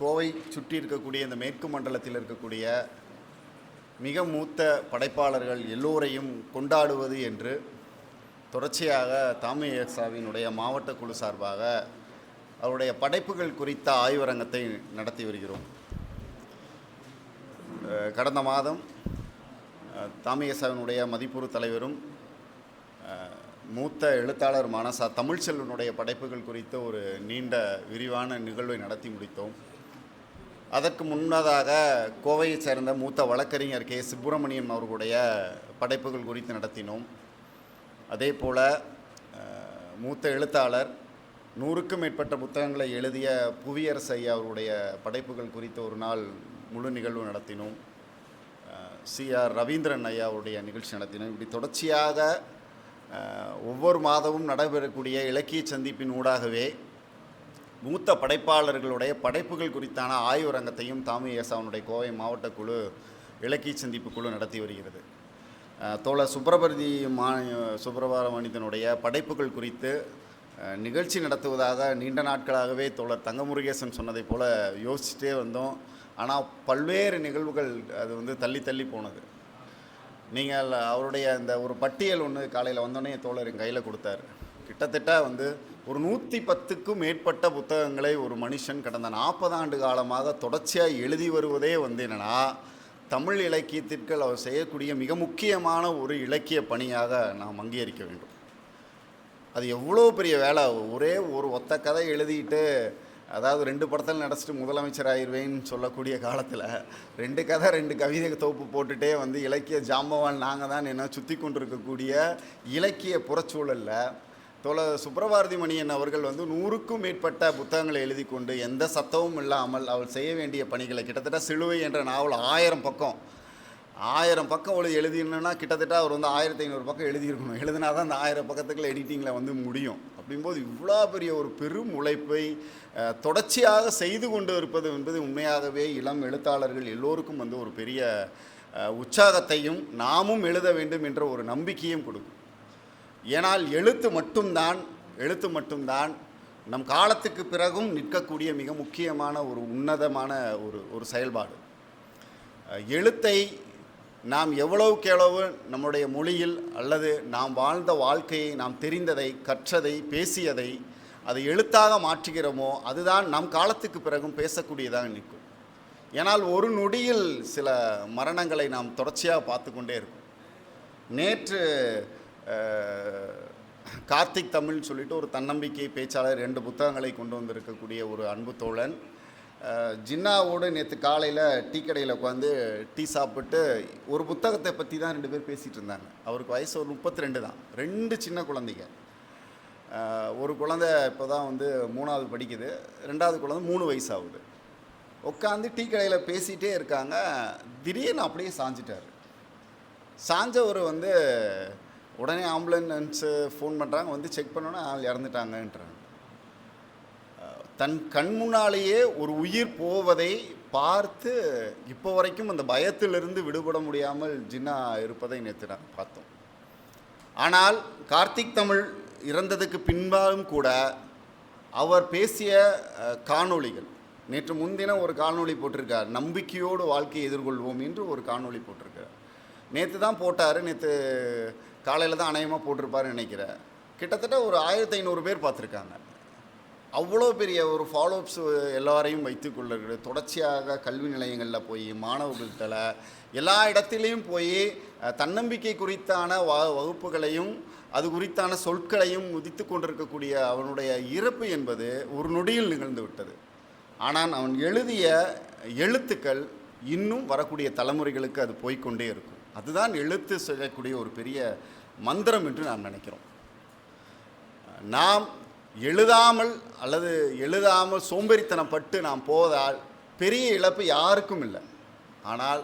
கோவை சுற்றி இருக்கக்கூடிய இந்த மேற்கு மண்டலத்தில் இருக்கக்கூடிய மிக மூத்த படைப்பாளர்கள் எல்லோரையும் கொண்டாடுவது என்று தொடர்ச்சியாக தாமியசாவினுடைய மாவட்ட குழு சார்பாக அவருடைய படைப்புகள் குறித்த ஆய்வரங்கத்தை நடத்தி வருகிறோம். கடந்த மாதம் தாமியசாவினுடைய மதிப்புறு தலைவரும் மூத்த எழுத்தாளருமான ச தமிழ்ச்செல்வனுடைய படைப்புகள் குறித்த ஒரு நீண்ட விரிவான நிகழ்வை நடத்தி முடித்தோம். அதற்கு முன்னதாக கோவையைச் சேர்ந்த மூத்த வழக்கறிஞர் கே. சுப்பிரமணியன் அவர்களுடைய படைப்புகள் குறித்து நடத்தினோம். அதே போல் மூத்த எழுத்தாளர் நூறுக்கும் மேற்பட்ட புத்தகங்களை எழுதிய புவியரசு ஐயா அவருடைய படைப்புகள் குறித்த ஒரு நாள் முழு நிகழ்வு நடத்தினோம். சி. ஆர். ரவீந்திரன் ஐயா அவருடைய நிகழ்ச்சி நடத்தினோம். இப்படி தொடர்ச்சியாக ஒவ்வொரு மாதமும் நடைபெறக்கூடிய இலக்கிய சந்திப்பின் ஊடாகவே மூத்த படைப்பாளர்களுடைய படைப்புகள் குறித்தான ஆய்வரங்கத்தையும் தாமி ஏசாவனுடைய கோவை மாவட்ட குழு இலக்கிய சந்திப்பு குழு நடத்தி வருகிறது. தோழர் சுப்பிரபதி மா சுப்பிரபாரமணிதனுடைய படைப்புகள் குறித்து நிகழ்ச்சி நடத்துவதாக நீண்ட நாட்களாகவே தோழர் தங்கமுருகேசன் சொன்னதைப் போல யோசிச்சுட்டே வந்தோம். ஆனால் பல்வேறு நிகழ்வுகள் அது வந்து தள்ளி தள்ளி போனது. நீங்கள் அவருடைய அந்த ஒரு பட்டியல் ஒன்று காலையில் வந்தோடனே தோழர் என் கையில் கொடுத்தாரு. கிட்டத்தட்ட வந்து ஒரு நூற்றி பத்துக்கும் மேற்பட்ட புத்தகங்களை ஒரு மனுஷன் கடந்த நாற்பது ஆண்டு காலமாக தொடர்ச்சியாக எழுதி வருவதே வந்து என்னென்னா தமிழ் இலக்கியத்திற்கு அவர் செய்யக்கூடிய மிக முக்கியமான ஒரு இலக்கிய பணியாக நாம் அங்கீகரிக்க வேண்டும். அது எவ்வளோ பெரிய வேலை. ஒரே ஒரு ஒத்த கதை எழுதிட்டு அதாவது ரெண்டு படத்தில் நடிச்சிட்டு முதலமைச்சர் ஆயிடுவேன்னு சொல்லக்கூடிய காலத்தில் ரெண்டு கதை ரெண்டு கவிதை தொகுப்பு போட்டுகிட்டே வந்து இலக்கிய ஜாம்பவான் நாங்கள் தான் என்ன சுற்றி கொண்டிருக்கக்கூடிய இலக்கிய புறச்சூழலில் தோழ சுப்பிரபாரதி மணியன் அவர்கள் வந்து நூறுக்கும் மேற்பட்ட புத்தகங்களை எழுதி கொண்டு எந்த சத்தமும் இல்லாமல் அவள் செய்ய வேண்டிய பணிகளை கிட்டத்தட்ட சிலுவை என்ற நாவல் ஆயிரம் பக்கம் ஆயிரம் பக்கம் அவள் எழுதினா கிட்டத்தட்ட அவர் வந்து ஆயிரத்தி ஐநூறு பக்கம் எழுதியிருக்கணும். எழுதினா தான் அந்த ஆயிரம் பக்கத்துக்குள்ள எடிட்டிங்கில் வந்து முடியும். அப்படிங்கும்போது இவ்வளோ பெரிய ஒரு பெரும் உழைப்பை தொடர்ச்சியாக செய்து கொண்டு இருப்பது என்பது உண்மையாகவே இளம் எழுத்தாளர்கள் எல்லோருக்கும் வந்து ஒரு பெரிய உற்சாகத்தையும் நாமும் எழுத வேண்டும் என்ற ஒரு நம்பிக்கையும் கொடுக்கும். ஏனால் எழுத்து மட்டும்தான் எழுத்து மட்டும்தான் நம் காலத்துக்கு பிறகும் நிற்கக்கூடிய மிக முக்கியமான ஒரு உன்னதமான ஒரு ஒரு செயல்பாடு. எழுத்தை நாம் எவ்வளவுக்கு எவ்வளவு நம்முடைய மொழியில் அல்லது நாம் வாழ்ந்த வாழ்க்கையை நாம் தெரிந்ததை கற்றதை பேசியதை அதை எழுத்தாக மாற்றுகிறோமோ அதுதான் நம் காலத்துக்கு பிறகும் பேசக்கூடியதாக நிற்கும். ஏனால் ஒரு நொடியில் சில மரணங்களை நாம் தொடர்ச்சியாக பார்த்து கொண்டே இருக்கும். நேற்று கார்த்திக் தமிழ்னு சொல்லிட்டு ஒரு தன்னம்பிக்கை பேச்சாளர் ரெண்டு புத்தகங்களை கொண்டு வந்திருக்கக்கூடிய ஒரு அன்பு தோழன். ஜின்னாவோடு நேற்று காலையில் டீ கடையில் உட்காந்து டீ சாப்பிட்டு ஒரு புத்தகத்தை பற்றி தான் ரெண்டு பேர் பேசிகிட்டு இருந்தாங்க. அவருக்கு வயசு ஒரு முப்பத்தி ரெண்டு தான். ரெண்டு சின்ன குழந்தைங்க. ஒரு குழந்தை இப்போ தான் வந்து மூணாவது படிக்குது. ரெண்டாவது குழந்தை மூணு வயசு ஆகுது உட்காந்து டீ கடையில் பேசிகிட்டே இருக்காங்க. திடீர்னு அப்படியே சாஞ்சிட்டார். சாஞ்சவர் வந்து உடனே ஆம்புலன்ஸு ஃபோன் பண்ணுறாங்க வந்து செக் பண்ணோன்னே ஆள் இறந்துட்டாங்கன்றாங்க. தன் கண் முன்னாலேயே ஒரு உயிர் போவதை பார்த்து இப்போ வரைக்கும் அந்த பயத்திலிருந்து விடுபட முடியாமல் ஜின்னா இருப்பதை நேற்று நான் பார்த்தோம். ஆனால் கார்த்திக் தமிழ் இறந்ததுக்கு பின்பாலும் கூட அவர் பேசிய காணொளிகள் நேற்று முன்தினம் ஒரு காணொளி போட்டிருக்கார் நம்பிக்கையோடு வாழ்க்கையை எதிர்கொள்வோம் என்று ஒரு காணொளி போட்டிருக்கார் நேற்று தான் போட்டார் நேற்று காலையில் தான் அநேகமாக போட்டிருப்பாருன்னு நினைக்கிறேன். கிட்டத்தட்ட ஒரு ஆயிரத்தி ஐநூறு பேர் பார்த்துருக்காங்க. அவ்வளோ பெரிய ஒரு ஃபாலோஅப்ஸ் எல்லாரையும் வைத்துக்கொள்ள தொடர்ச்சியாக கல்வி நிலையங்களில் போய் மாணவர்கள்ட்ட எல்லா இடத்துலையும் போய் தன்னம்பிக்கை குறித்தான வ வகுப்புகளையும் அது குறித்தான சொற்களையும் உதித்து கொண்டிருக்கக்கூடிய அவனுடைய இறப்பு என்பது ஒரு நொடியில் நிகழ்ந்து விட்டது. ஆனால் அவன் எழுதிய எழுத்துக்கள் இன்னும் வரக்கூடிய தலைமுறைகளுக்கு அது போய்க்கொண்டே இருக்கும். அதுதான் எழுத்து செய்யக்கூடிய ஒரு பெரிய மந்திரம் என்று நாம் நினைக்கிறோம். நாம் எழுதாமல் அல்லது எழுதாமல் சோம்பேறித்தனப்பட்டு நாம் போவதால் பெரிய இழப்பு யாருக்கும் இல்லை. ஆனால்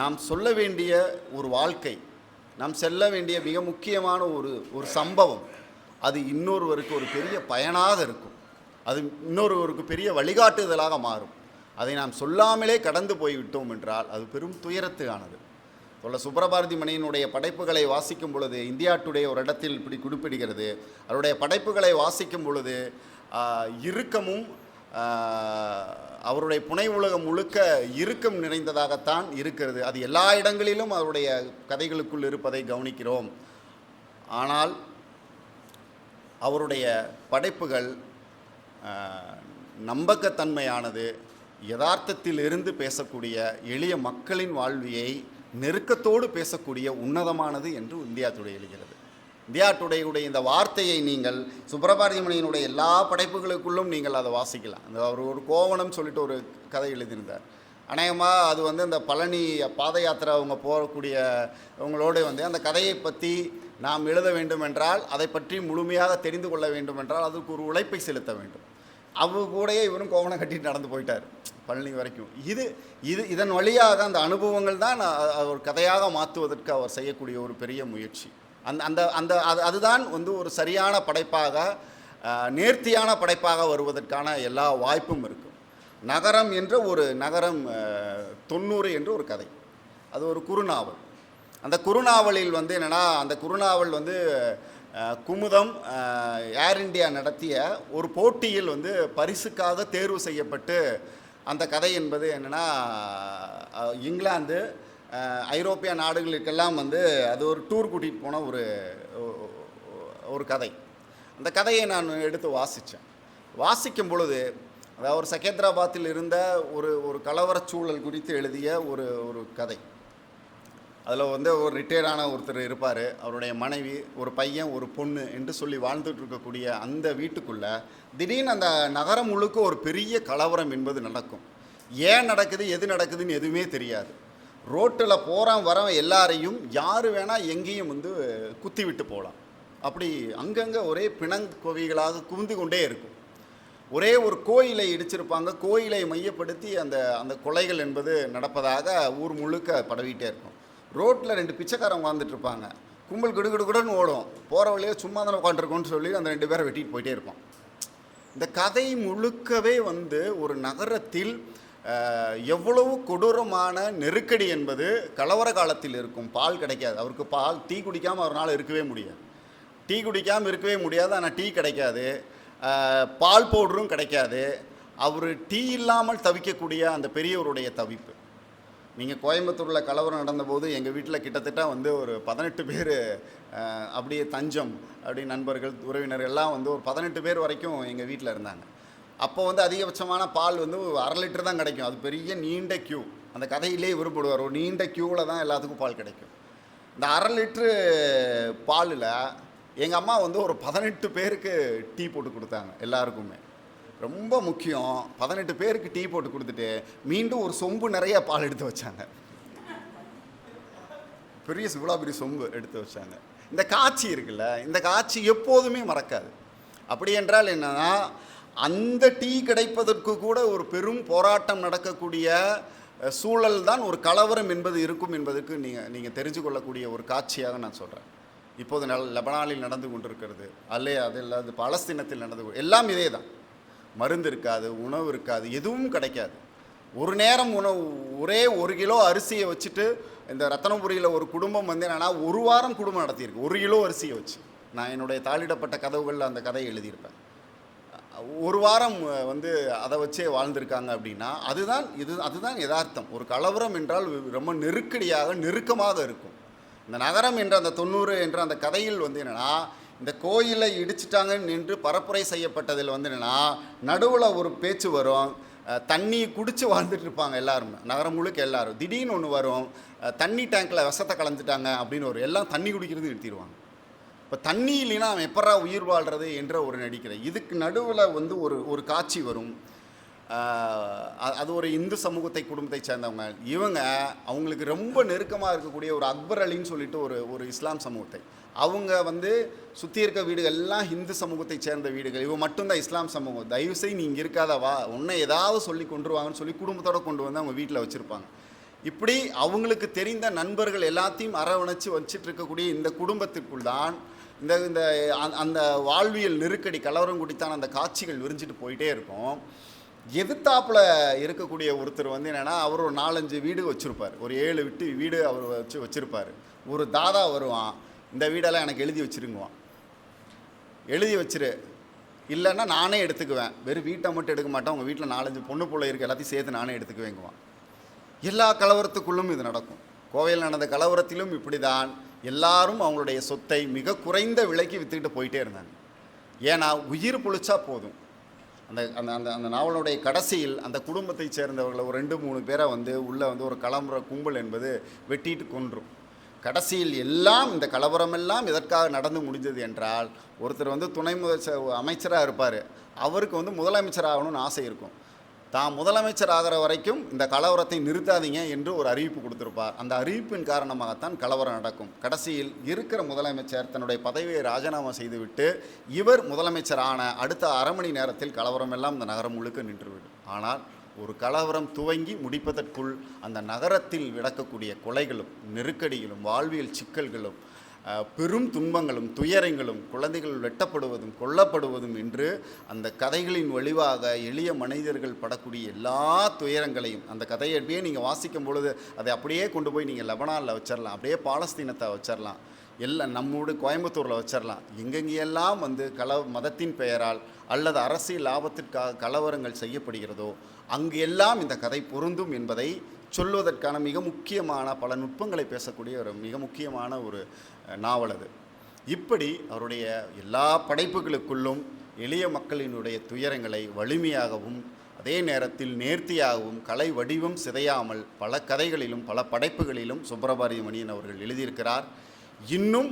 நாம் சொல்ல வேண்டிய ஒரு வாழ்க்கை நாம் செல்ல வேண்டிய மிக முக்கியமான ஒரு ஒரு சம்பவம் அது இன்னொருவருக்கு ஒரு பெரிய பயனாக இருக்கும். அது இன்னொருவருக்கு பெரிய வழிகாட்டுதலாக மாறும். அதை நாம் சொல்லாமலே கடந்து போய்விட்டோம் என்றால் அது பெரும் துயரத்துக்கானது. தொல்ல சுப்ரபாரதி மணியினுடைய படைப்புகளை வாசிக்கும் பொழுது இந்தியா டுடே ஒரு இடத்தில் இப்படி குறிப்பிடுகிறது. அவருடைய படைப்புகளை வாசிக்கும் பொழுது இறுக்கமும் அவருடைய புனை உலகம் முழுக்க இறுக்கம் நிறைந்ததாகத்தான் இருக்கிறது. அது எல்லா இடங்களிலும் அவருடைய கதைகளுக்குள் இருப்பதை கவனிக்கிறோம். ஆனால் அவருடைய படைப்புகள் நம்பகத்தன்மையானது யதார்த்தத்தில் இருந்து பேசக்கூடிய எளிய மக்களின் வாழ்வியை நெருக்கத்தோடு பேசக்கூடிய உன்னதமானது என்று இந்தியா டுடே எழுகிறது. இந்தியா டுடேயுடைய இந்த வார்த்தையை நீங்கள் சுப்பிரபாரதியமணியினுடைய எல்லா படைப்புகளுக்குள்ளும் நீங்கள் அதை வாசிக்கலாம். அந்த அவர் ஒரு கோவணம் சொல்லிட்டு ஒரு கதை எழுதியிருந்தார். அநேகமாக அது வந்து இந்த பழனி பாத யாத்திரை அவங்க போகக்கூடிய அவங்களோடு வந்து அந்த கதையை பற்றி நாம் எழுத வேண்டுமென்றால் அதை பற்றி முழுமையாக தெரிந்து கொள்ள வேண்டும் என்றால் அதுக்கு ஒரு உழைப்பை செலுத்த வேண்டும். அவ கூடயே இவரும் கோவணம் கட்டிட்டு நடந்து போயிட்டார் பழனி வரைக்கும். இது இது இதன் வழியாக அந்த அனுபவங்கள் தான் ஒரு கதையாக மாற்றுவதற்கு அவர் செய்யக்கூடிய ஒரு பெரிய முயற்சி. அந்த அந்த அந்த அது அதுதான் வந்து ஒரு சரியான படைப்பாக நேர்த்தியான படைப்பாக வருவதற்கான எல்லா வாய்ப்பும் இருக்கும். நகரம் என்ற ஒரு நகரம் தொண்ணூறு என்று ஒரு கதை. அது ஒரு குறுநாவல். அந்த குறுநாவலில் வந்து என்னென்னா அந்த குறுநாவல் வந்து குமுதம் ஏர் இண்டியா நடத்திய ஒரு போட்டியில் வந்து பரிசுக்காக தேர்வு செய்யப்பட்டு அந்த கதை என்பது என்னென்னா இங்கிலாந்து ஐரோப்பிய நாடுகளுக்கெல்லாம் வந்து அது ஒரு டூர் கூட்டிகிட்டு போன ஒரு ஒரு கதை. அந்த கதையை நான் எடுத்து வாசித்தேன் வாசிக்கும் பொழுது அதாவது ஒரு செகந்திராபாத்தில் இருந்த ஒரு ஒரு கலவரச் சூழல் குறித்து எழுதிய ஒரு ஒரு கதை. அதில் வந்து ஒரு ரிட்டையர்டான ஒருத்தர் இருப்பார். அவருடைய மனைவி ஒரு பையன் ஒரு பொண்ணு என்று சொல்லி வாழ்ந்துட்டு இருக்கக்கூடிய அந்த வீட்டுக்குள்ளே திடீர்னு அந்த நகரம் முழுக்க ஒரு பெரிய கலவரம் என்பது நடக்கும். ஏன் நடக்குது எது நடக்குதுன்னு எதுவுமே தெரியாது. ரோட்டில் போகிறான் வரவன் எல்லாரையும் யார் வேணால் எங்கேயும் வந்து குத்தி விட்டு போகலாம் அப்படி அங்கங்கே ஒரே பிணங்கோவிகளாக குவிந்து கொண்டே இருக்கும். ஒரே ஒரு கோயிலை இடிச்சிருப்பாங்க. கோயிலை மையப்படுத்தி அந்த அந்த கொலைகள் என்பது நடப்பதாக ஊர் முழுக்க படவிட்டே இருக்கும். ரோட்டில் ரெண்டு பிச்சைக்காரன் உட்காந்துட்டு இருப்பாங்க கும்பல் கிடுகிடுகுடன் ஓடும். போகிற வழியே சும்மா தானே உட்காந்துருக்கோன்னு சொல்லி அந்த ரெண்டு பேரை வெட்டிட்டு போயிட்டே இருப்போம் இந்த கதை முழுக்கவே வந்து ஒரு நகரத்தில் எவ்வளவு கொடூரமான நெருக்கடி என்பது கலவர காலத்தில் இருக்கும். பால் கிடைக்காது. அவருக்கு பால் டீ குடிக்காமல் அவரால் இருக்கவே முடியாது. டீ குடிக்காமல் இருக்கவே முடியாது. ஆனால் டீ கிடைக்காது. பால் பவுடரும் கிடைக்காது. அவர் டீ இல்லாமல் தவிக்கக்கூடிய அந்த பெரியவருடைய தவிப்பு. நீங்கள் கோயம்புத்தூரில் கலவரம் நடந்தபோது எங்கள் வீட்டில் கிட்டத்தட்ட வந்து ஒரு பதினெட்டு பேர் அப்படியே தஞ்சம் அப்படி நண்பர்கள் உறவினர் எல்லாம் வந்து ஒரு பதினெட்டு பேர் வரைக்கும் எங்கள் வீட்டில் இருந்தாங்க. அப்போ வந்து அதிகபட்சமான பால் வந்து ஒரு அரை லிட்டர் தான் கிடைக்கும். அது பெரிய நீண்ட க்யூ அந்த கதையிலே விரும்புடுவார் ஒரு நீண்ட க்யூவில் தான் எல்லாத்துக்கும் பால் கிடைக்கும். இந்த அரை லிட்ரு பாலில் எங்கள் அம்மா வந்து ஒரு பதினெட்டு பேருக்கு டீ போட்டு கொடுத்தாங்க எல்லாருக்குமே. ரொம்ப முக்கியம். பதினெட்டு பேருக்கு டீ போட்டு கொடுத்துட்டு மீண்டும் ஒரு சொம்பு நிறைய பால் எடுத்து வச்சாங்க. பெரிய இவ்வளோ பெரிய சொம்பு எடுத்து வச்சாங்க. இந்த காட்சி இருக்குல்ல இந்த காட்சி எப்போதுமே மறக்காது. அப்படி என்றால் என்னன்னா அந்த டீ கிடைப்பதற்கு கூட ஒரு பெரும் போராட்டம் நடக்கக்கூடிய சூழல் தான் ஒரு கலவரம் என்பது இருக்கும் என்பதற்கு நீங்கள் நீங்கள் தெரிஞ்சு கொள்ளக்கூடிய ஒரு காட்சியாக நான் சொல்கிறேன் இப்போது நல் லெபனானில் நடந்து கொண்டிருக்கிறது அல்லே அது இல்லாது பலஸ்தீனத்தில் நடந்து எல்லாமே எல்லாம் இதே தான் மருந்து இருக்காது உணவு இருக்காது எதுவும் கிடைக்காது. ஒரு நேரம் உணவு ஒரே ஒரு கிலோ அரிசியை வச்சுட்டு இந்த ரத்தனபுரியில் ஒரு குடும்பம் வந்து என்னென்னா ஒரு வாரம் குடும்பம் நடத்தியிருக்கு. ஒரு கிலோ அரிசியை வச்சு. நான் என்னுடைய தாளிடப்பட்ட கதவுகளில் அந்த கதையை எழுதியிருப்பேன். ஒரு வாரம் வந்து அதை வச்சே வாழ்ந்திருக்காங்க அப்படின்னா அதுதான் இது அதுதான் யதார்த்தம். ஒரு கலவரம் என்றால் ரொம்ப நெருக்கடியாக நெருக்கமாக இருக்கும். இந்த நகரம் என்ற அந்த தொண்ணூறு என்ற அந்த கதையில் வந்து என்னென்னா இந்த கோயிலை இடிச்சிட்டாங்க நின்று பரப்புரை செய்யப்பட்டதில் வந்து என்னென்னா நடுவில் ஒரு பேச்சு வரும். தண்ணி குடித்து வாழ்ந்துட்டு இருப்பாங்க எல்லாருமே. நகரம் முழுக்க எல்லாரும். திடீர்னு ஒன்று வரும். தண்ணி டேங்க்கில் விஷத்தை கலந்துட்டாங்க அப்படின்னு ஒரு எல்லாம் தண்ணி குடிக்கிறது நிறுத்திடுவாங்க. இப்போ தண்ணி இல்லைன்னா அவன் எப்பரா உயிர் வாழ்கிறது என்ற ஒரு நடிக்கிற இதுக்கு நடுவில் வந்து ஒரு ஒரு காட்சி வரும். அது ஒரு இந்து சமூகத்தை குடும்பத்தை சேர்ந்தவங்க. இவங்க அவங்களுக்கு ரொம்ப நெருக்கமாக இருக்கக்கூடிய ஒரு அக்பர் அலின்னு சொல்லிட்டு ஒரு ஒரு இஸ்லாம் சமூகத்தை. அவங்க வந்து சுற்றி இருக்க வீடுகள் எல்லாம் இந்து சமூகத்தை சேர்ந்த வீடுகள். இவன் மட்டும்தான் இஸ்லாம் சமூகம். தயவு செய்து நீ இங்கே இருக்காதவா உன்னை ஏதாவது சொல்லி கொண்டுருவாங்கன்னு சொல்லி குடும்பத்தோடு கொண்டு வந்து அவங்க வீட்டில் வச்சுருப்பாங்க. இப்படி அவங்களுக்கு தெரிந்த நண்பர்கள் எல்லாத்தையும் அரவணைச்சு வச்சுட்டு இருக்கக்கூடிய இந்த குடும்பத்திற்குள் தான் இந்த இந்த அந்த- அந்த வாழ்வியல் நெருக்கடி கலவரம் குடித்தான் அந்த காட்சிகள் விரிஞ்சிட்டு போயிட்டே இருக்கும். எதிர்த்தாப்பில் இருக்கக்கூடிய ஒருத்தர் வந்து என்னென்னா அவர் ஒரு நாலஞ்சு வீடு வச்சுருப்பார். ஒரு ஏழு விட்டு வீடு அவர் வச்சு வச்சுருப்பார். ஒரு தாதா வருவான். இந்த வீடெல்லாம் எனக்கு எழுதி வச்சுருங்குவான். எழுதி வச்சிரு. இல்லைன்னா நானே எடுத்துக்குவேன். வெறும் வீட்டை மட்டும் எடுக்க மாட்டேன். உங்கள் வீட்டில் நாலஞ்சு பொண்ணு பிள்ளை இருக்குது எல்லாத்தையும் சேர்த்து நானே எடுத்துக்குவேங்குவான். எல்லா கலவரத்துக்குள்ளும் இது நடக்கும். கோவையில் நடந்த கலவரத்திலும் இப்படி தான் எல்லாரும் அவங்களுடைய சொத்தை மிக குறைந்த விலைக்கு விற்றுக்கிட்டு போயிட்டே இருந்தாங்க. ஏன்னா உயிர் பொழிச்சா போதும். அந்த அந்த அந்த அந்த நாவலுடைய கடைசியில் அந்த குடும்பத்தைச் சேர்ந்தவர்களை ஒரு ரெண்டு மூணு பேரை வந்து உள்ளே வந்து ஒரு களம்புற கும்பல் என்பது வெட்டிட்டு கொன்றும். கடைசியில் எல்லாம் இந்த கலவரமெல்லாம் எதற்காக நடந்து முடிஞ்சது என்றால் ஒருத்தர் வந்து துணை முதல் அமைச்சராக இருப்பார். அவருக்கு வந்து முதலமைச்சர் ஆகணும்னு ஆசை இருக்கும். தான் முதலமைச்சர் ஆகிற வரைக்கும் இந்த கலவரத்தை நிறுத்தாதீங்க என்று ஒரு அறிவிப்பு கொடுத்திருப்பார். அந்த அறிவிப்பின் காரணமாகத்தான் கலவரம் நடக்கும். கடைசியில் இருக்கிற முதலமைச்சர் தன்னுடைய பதவியை ராஜினாமா செய்துவிட்டு இவர் முதலமைச்சர் ஆன அடுத்த அரை மணி நேரத்தில் கலவரம் எல்லாம் இந்த நகரம் முழுக்க நின்றுவிடும் ஆனால் ஒரு கலவரம் துவங்கி முடிப்பதற்குள் அந்த நகரத்தில் விளக்கக்கூடிய கொலைகளும் நெருக்கடிகளும் வாழ்வியல் சிக்கல்களும் பெரும் துன்பங்களும் துயரங்களும் குழந்தைகள் வெட்டப்படுவதும் கொல்லப்படுவதும் என்று அந்த கதைகளின் வழிவாக எளிய மனிதர்கள் படக்கூடிய எல்லா துயரங்களையும் அந்த கதையை அப்படியே நீங்கள் வாசிக்கும் பொழுது அதை அப்படியே கொண்டு போய் நீங்கள் லெபனானில் வச்சிடலாம் அப்படியே பாலஸ்தீனத்தை வச்சிடலாம் எல்லாம் நம்மோடு கோயம்புத்தூரில் வச்சிடலாம் எங்கெங்கெல்லாம் வந்து கல மதத்தின் பெயரால் அல்லது அரசியல் லாபத்திற்காக கலவரங்கள் செய்யப்படுகிறதோ அங்கு எல்லாம் இந்த கதை பொருந்தும் என்பதை சொல்வதற்கான மிக முக்கியமான பல நுட்பங்களை பேசக்கூடிய ஒரு மிக முக்கியமான ஒரு நாவல் அது. இப்படி அவருடைய எல்லா படைப்புகளுக்குள்ளும் எளிய மக்களினுடைய துயரங்களை வலிமையாகவும் அதே நேரத்தில் நேர்த்தியாகவும் கலை வடிவம் சிதையாமல் பல கதைகளிலும் பல படைப்புகளிலும் சுப்பிரபாரியமணியன் அவர்கள் எழுதியிருக்கிறார். இன்னும்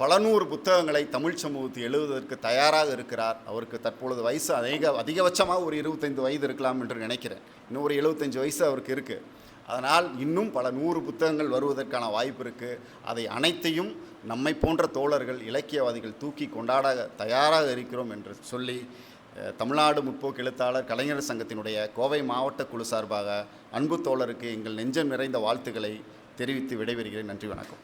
பல நூறு புத்தகங்களை தமிழ் சமூகத்தை எழுதுவதற்கு தயாராக இருக்கிறார். அவருக்கு தற்பொழுது வயசு அதிக அதிகபட்சமாக ஒரு இருபத்தைந்து வயது இருக்கலாம் என்று நினைக்கிறேன். இன்னும் ஒரு எழுபத்தஞ்சு வயசு அவருக்கு இருக்குது அதனால் இன்னும் பல நூறு புத்தகங்கள் வருவதற்கான வாய்ப்பு இருக்குது அதை அனைத்தையும் நம்மை போன்ற தோழர்கள் இலக்கியவாதிகள் தூக்கி கொண்டாட தயாராக இருக்கிறோம் என்று சொல்லி தமிழ்நாடு முற்போக்கு எழுத்தாளர் கலைஞர் சங்கத்தினுடைய கோவை மாவட்ட குழு சார்பாக அன்பு தோழருக்கு எங்கள் நெஞ்சம் நிறைந்த வாழ்த்துக்களை தெரிவித்து விடைபெறுகிறேன். நன்றி வணக்கம்.